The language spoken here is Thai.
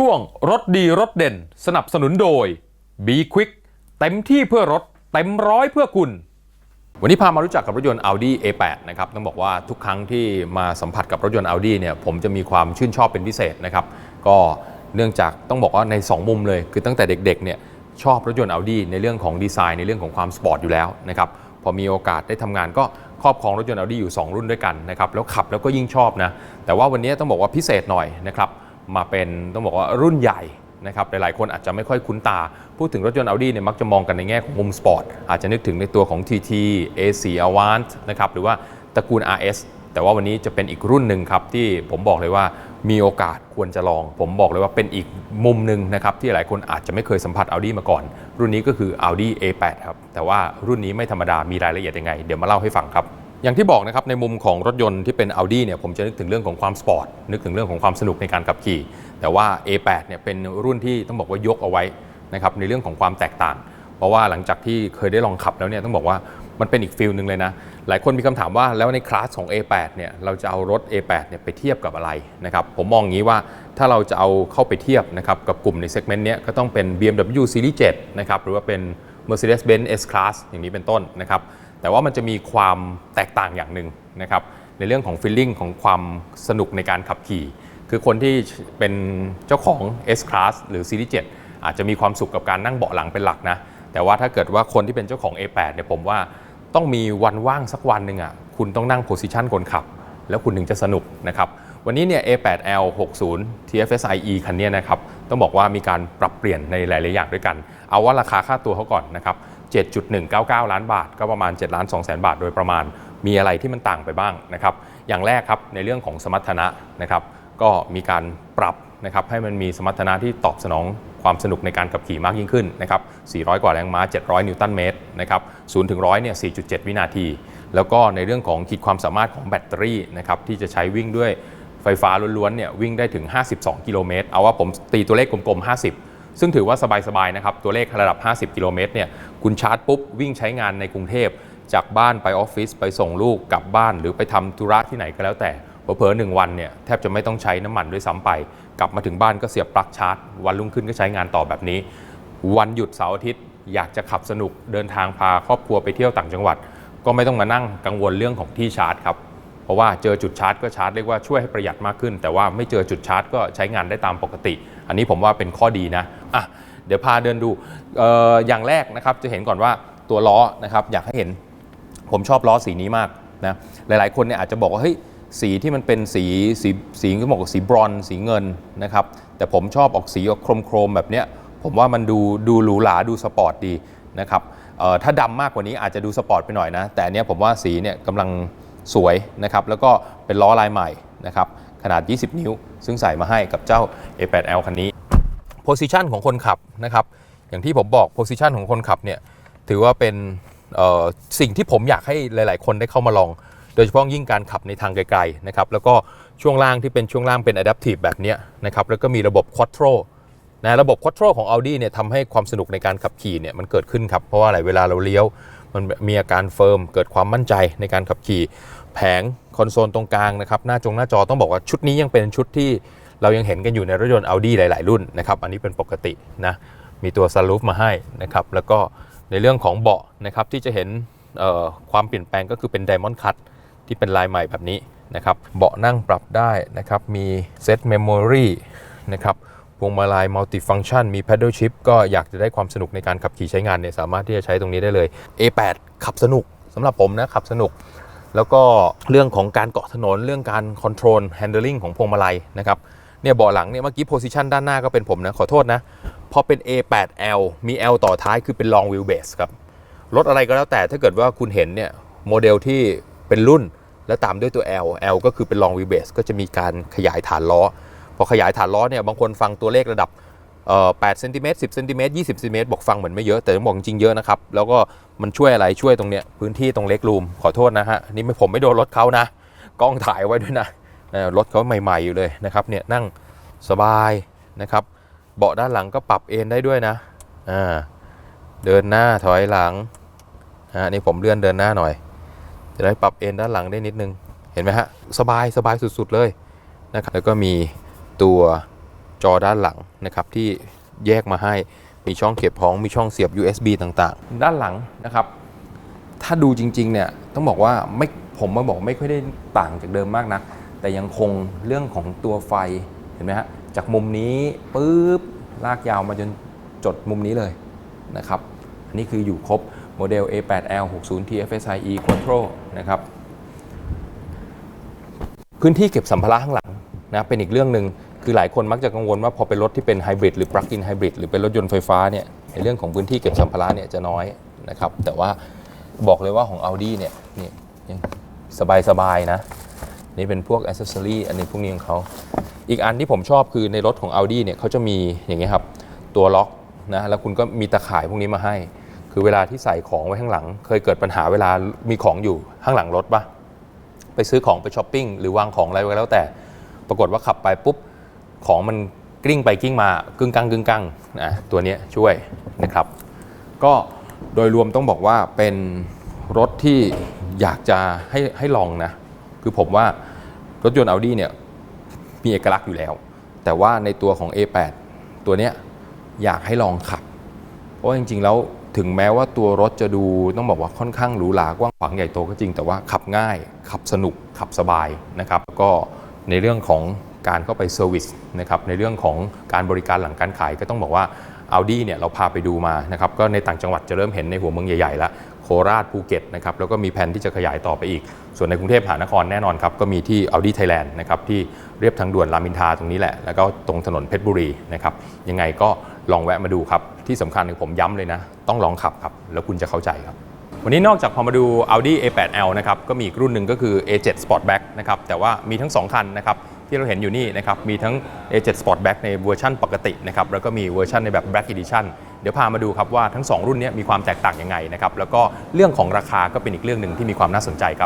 ช่วงรถดีรถเด่น สนับสนุนโดย B Quick เต็มที่เพื่อรถ เต็มร้อยเพื่อคุณ วันนี้พามารู้จักกับรถยนต์ Audi A8 นะครับต้องบอกว่าทุกครั้งที่มาสัมผัสกับรถยนต์ Audi เนี่ยผมจะมีความชื่นชอบเป็นพิเศษนะครับ ก็เนื่องจากต้องบอกว่าใน 2 มุมเลย คือตั้งแต่เด็กๆเนี่ยชอบรถยนต์ Audi ในเรื่องของดีไซน์ในเรื่องของความสปอร์ตอยู่แล้วนะครับพอมีโอกาสได้ทำงานก็ครอบครองรถยนต์ Audi อยู่ 2 รุ่นด้วยกันนะครับแล้วขับแล้วก็ยิ่งชอบนะแต่ว่าวันนี้ต้องบอกว่าพิเศษหน่อยนะครับ มาเป็นต้องบอกว่ารุ่นใหญ่นะครับหลายๆคนอาจจะไม่ค่อยคุ้นตา พูดถึงรถยนต์ Audi เนี่ยมักจะมองกันในแง่ของมุมสปอร์ตอาจจะนึกถึงในตัวของ TT A4 Avant นะครับหรือว่าตระกูล RS แต่ว่าวันนี้จะเป็นอีกรุ่นหนึ่งครับที่ผมบอกเลยว่ามีโอกาสควรจะลอง ผมบอกเลยว่าเป็นอีกมุมหนึ่งนะครับที่หลายคนอาจจะไม่เคยสัมผัส Audi มาก่อน รุ่นนี้ก็คือ Audi A8 ครับแต่ว่ารุ่นนี้ไม่ธรรมดามีรายละเอียดยังไง เดี๋ยวมาเล่าให้ฟังครับ อย่างที่บอกนะครับในมุมของรถยนต์ที่เป็น Audi เนี่ยผมจะนึกถึงเรื่องของความสปอร์ตนึกถึงเรื่องของความสนุกในการขับขี่ แต่ว่า A8 เนี่ยเป็นรุ่นที่ต้องบอกว่ายกเอาไว้นะครับในเรื่องของความแตกต่าง เพราะว่าหลังจากที่เคยได้ลองขับแล้วเนี่ยต้องบอกว่ามันเป็นอีกฟิลหนึ่งเลยนะ หลายคนมีคำถามว่าแล้วในคลาสของ A8 เนี่ยเราจะเอารถ A8 เนี่ยไปเทียบกับอะไรนะครับผมมองอย่างนี้ว่าถ้าเราจะเอาเข้าไปเทียบนะครับกับกลุ่มในเซกเมนต์เนี้ยก็ต้องเป็น BMW Series 7นะครับหรือว่าเป็น Mercedes-Benz S-Class อย่างนี้เป็นต้นนะครับแต่ว่ามันจะมีความแตกต่างอย่างหนึ่งนะครับในเรื่องของฟีลลิ่งของความสนุกในการขับขี่ คือคนที่เป็นเจ้าของ S Class หรือ Series 7 อาจจะมีความสุขกับการนั่งเบาะหลังเป็นหลักนะแต่ว่าถ้าเกิดว่าคนที่เป็นเจ้าของ A8 เนี่ยผมว่าต้องมีวันว่างสักวันหนึ่งอะคุณต้องนั่งโพสิชันคนขับ แล้วคุณถึงจะสนุกนะครับวันนี้เนี่ย A8L 60 TFSI E คันเนี้นะครับ ต้องบอกว่ามีการปรับเปลี่ยนในหลาย ๆ อย่างด้วยกัน เอาว่าราคาค่าตัวเขาก่อนนะครับ7.199 ล้านบาท ก็ประมาณ7ล้าน2แสนบาทโดยประมาณ มีอะไรที่มันต่างไปบ้างนะครับ อย่างแรกครับในเรื่องของสมรรถนะนะครับ ก็มีการปรับนะครับให้มันมีสมรรถนะที่ตอบสนองความสนุกในการขับขี่มากยิ่งขึ้นนะครับ 400 กว่าแรงม้า 700 นิวตันเมตรนะครับ 0 ถึง 100 เนี่ย 4.7 วินาที แล้วก็ในเรื่องของขีดความสามารถของแบตเตอรี่นะครับที่จะใช้วิ่งด้วย ไฟฟ้าล้วนๆเนี่ยวิ่งได้ถึง 52 กิโลเมตร เอาว่าผมตีตัวเลขกลมๆ 50 ซึ่งถือว่าสบายๆนะครับ ตัวเลขระดับ 50 กิโลเมตรเนี่ยคุณชาร์จปุ๊บ วิ่งใช้งานในกรุงเทพ จากบ้านไปออฟฟิศไปส่งลูกกลับบ้าน หรือไปทำธุระที่ไหนก็แล้วแต่เผลอๆหนึ่งวันเนี่ยแทบจะไม่ต้องใช้น้ำมันด้วยซ้ำไป กลับมาถึงบ้านก็เสียบปลั๊กชาร์จ วันรุ่งขึ้นก็ใช้งานต่อแบบนี้ วันหยุดเสาร์อาทิตย์อยากจะขับสนุกเดินทางพาครอบครัวไปเที่ยวต่างจังหวัด ก็ไม่ต้องมานั่งกังวลเรื่องของที่ชาร์จครับ เพราะว่าเจอจุดชาร์จก็ชาร์จเรียกว่าช่วยให้ประหยัดมากขึ้น แต่ว่าไม่เจอจุดชาร์จก็ใช้งานได้ตามปกติ อันนี้ผมว่าเป็นข้อดีนะอะเดี๋ยวพาเดินดูอออย่างแรกนะครับจะเห็นก่อนว่าตัวล้อนะครับอยากให้เห็นผมชอบล้อสีนี้มากนะหลายๆ คนเนี่ยอาจจะบอกว่าเฮ้ยสีที่มันเป็นสีสีสีก็บอกสีบรอนสีเงินนะครับแต่ผมชอบออกสีออกโครมโครมๆแบบเนี้ยผมว่ามันดูดูหรูหราดูสปอร์ตดีนะครับถ้าดำมากกว่านี้อาจจะดูสปอร์ตไปหน่อยนะ แต่อันเนี้ยผมว่าสีเนี่ยกำลัง สวยนะครับแล้วก็เป็นล้อลายใหม่นะครับขนาด 20 นิ้ว ซึ่งใส่มาให้กับเจ้า A8L คันนี้โพซิชันของคนขับนะครับอย่างที่ผมบอกโพซิชันของคนขับเนี่ยถือว่าเป็นสิ่งที่ผมอยากให้หลาย ๆ คนได้เข้ามาลอง โดยเฉพาะยิ่งการขับในทางไกล ๆ นะครับ แล้วก็ช่วงล่างที่เป็นช่วงล่างเป็น Adaptive แบบนี้นะครับ แล้วก็มีระบบ Quattro นะระบบ Quattro ของ Audi เนี่ยทำให้ความสนุกในการขับขี่เนี่ยมันเกิดขึ้นครับ เพราะว่าอะไรเวลาเราเลี้ยว มันมีอาการเฟิร์มเกิดความมั่นใจในการขับขี่แผงคอนโซลตรงกลางนะครับหน้าจงหน้าจอต้องบอกว่าชุดนี้ยังเป็นชุดที่เรายังเห็นกันอยู่ในรถยนต์ Audi หลาย ๆ รุ่นนะครับอันนี้เป็นปกตินะมีตัวซันรูฟมาให้นะครับแล้วก็ในเรื่องของเบาะนะครับที่จะเห็นความเปลี่ยนแปลงก็คือเป็น Diamond Cut ที่เป็นลายใหม่แบบนี้นะครับเบาะนั่งปรับได้นะครับมีเซตเมมโมรีนะครับ พวงมาลัยมัลติฟังชันมี Paddle Shift ก็อยากจะได้ความสนุกในการขับขี่ใช้งานเนี่ยสามารถที่จะใช้ตรงนี้ได้เลย A8 ขับสนุกสำหรับผมนะขับสนุก แล้วก็เรื่องของการเกาะถนนเรื่องการคอนโทรลแฮนด์ลิงของพวงมาลัยนะครับเนี่ยเบาะหลังเนี่ยเมื่อกี้โพซิชันด้านหน้าก็เป็นผมนะ ขอโทษนะพอเป็น A8L มี L ต่อท้ายคือเป็น long wheelbase ครับรถอะไรก็แล้วแต่ถ้าเกิดว่าคุณเห็นเนี่ยโมเดลที่เป็นรุ่น แล้วตามด้วยตัว L L ก็คือเป็น long wheelbase ก็จะมีการขยายฐานล้อ พอขยายฐานล้อเนี่ยบางคนฟังตัวเลขระดับเอ่อ8เซนติเมตร10เซนติเมตร20เซนติเมตรบอกฟังเหมือนไม่เยอะ แต่ต้องบอกจริงเยอะนะครับ แล้วก็มันช่วยอะไรช่วยตรงเนี้ยพื้นที่ตรงเล็กรูม ขอโทษนะฮะ นี่ไม่ผมไม่โดนรถเขานะ กล้องถ่ายไว้ด้วยนะรถเขาใหม่ๆอยู่เลยนะครับเนี่ยนั่งสบายนะครับ เบาะด้านหลังก็ปรับเอนได้ด้วยนะอ่าเดินหน้าถอยหลังอ่านี่ผมเลื่อนเดินหน้าหน่อย จะได้ปรับเอนด้านหลังได้นิดนึงเห็นไหมฮะสบายสบายสุดๆเลยนะครับแล้วก็มี ตัวจอด้านหลังนะครับที่แยกมาให้มีช่องเก็บของมีช่องเสียบ USB ต่างๆ ด้านหลังนะครับ ถ้าดูจริงๆเนี่ยต้องบอกว่าไม่ผมมาบอกไม่ค่อยได้ต่างจากเดิมมากนะแต่ยังคงเรื่องของตัวไฟเห็นไหมฮะจากมุมนี้ปุ๊บลากยาวมาจนจดมุมนี้เลยนะครับ อันนี้คืออยู่ครบโมเดล A8L 60 TFSI E Quattro นะครับ พื้นที่เก็บสัมภาระข้างหลังนะเป็นอีกเรื่องหนึ่ง คือหลายคนมักจะกังวลว่าพอเป็นรถที่เป็นไฮบริดหรือ plug-in ไฮบริดหรือเป็นรถยนต์ไฟฟ้าเนี่ยในเรื่องของพื้นที่เก็บสัมภาระเนี่ยจะน้อยนะครับแต่ว่าบอกเลยว่าของ Audi เนี่ยนี่ยังสบายๆนะ นี่เป็นพวกอ c เซสซอรีอันนี้พวกนี้ของเขาอีกอันที่ผมชอบคือในรถของ Audi เนี่ยเขาจะมีอย่างเงี้ยครับตัวล็อกนะแล้วคุณก็มีตะข่ายพวกนี้มาให้ คือเวลาที่ใส่ของไว้ข้างหลัง เคยเกิดปัญหาเวลามีของอยู่ข้างหลังรถปะไปซื้อของไปช้อปปิ้งหรือวางของอะไรไว้แล้วแต่ ปรากฏว่าขับไปปุ๊บ ของมันกลิ้งไปกลิ้งมากึ่งกังกึ่งกังนะตัวนี้ช่วยนะครับ ก็โดยรวมต้องบอกว่าเป็นรถที่อยากจะให้ให้ลองนะ คือผมว่ารถยนต์ Audi เนี่ยมีเอกลักษณ์อยู่แล้ว แต่ว่าในตัวของ A8 ตัวเนี้ยอยากให้ลองขับ เพราะจริงๆแล้วถึงแม้ว่าตัวรถจะดูต้องบอกว่าค่อนข้างหรูหรากว้างขวางใหญ่โตก็จริง แต่ว่าขับง่ายขับสนุกขับสบายนะครับ ก็ในเรื่องของ การเข้าไปเซอร์วิสนะครับในเรื่องของการบริการหลังการขายก็ต้องบอกว่า Audi เนี่ยเราพาไปดูมานะครับก็ในต่างจังหวัดจะเริ่มเห็นในหัวเมืองใหญ่ๆแล้วโคราชภูเก็ตนะครับแล้วก็มีแผนที่จะขยายต่อไปอีก ส่วนในกรุงเทพมหานครแน่นอนครับก็มีที่ Audi Thailand นะครับที่เรียบทางด่วนรามอินทาตรงนี้แหละ แล้วก็ตรงถนนเพชรบุรีนะครับยังไงก็ลองแวะมาดูครับ ที่สำคัญคือผมย้ำเลยนะ ต้องลองขับครับ แล้วคุณจะเข้าใจครับวันนี้นอกจากพอมาดู Audi A8L นะครับก็มีอีกรุ่นหนึ่งก็คือ A7 Sportback นะครับแต่ว่ามีทั้ง 2 คันนะครับ ที่เราเห็นอยู่นี่นะครับ มีทั้ง A7 Sportback ในเวอร์ชันปกตินะครับ แล้วก็มีเวอร์ชันในแบบ Black Edition เดี๋ยวพามาดูครับว่าทั้ง 2 รุ่นนี้มีความแตกต่างยังไงนะครับ แล้วก็เรื่องของราคาก็เป็นอีกเรื่องหนึ่งที่มีความน่าสนใจครับ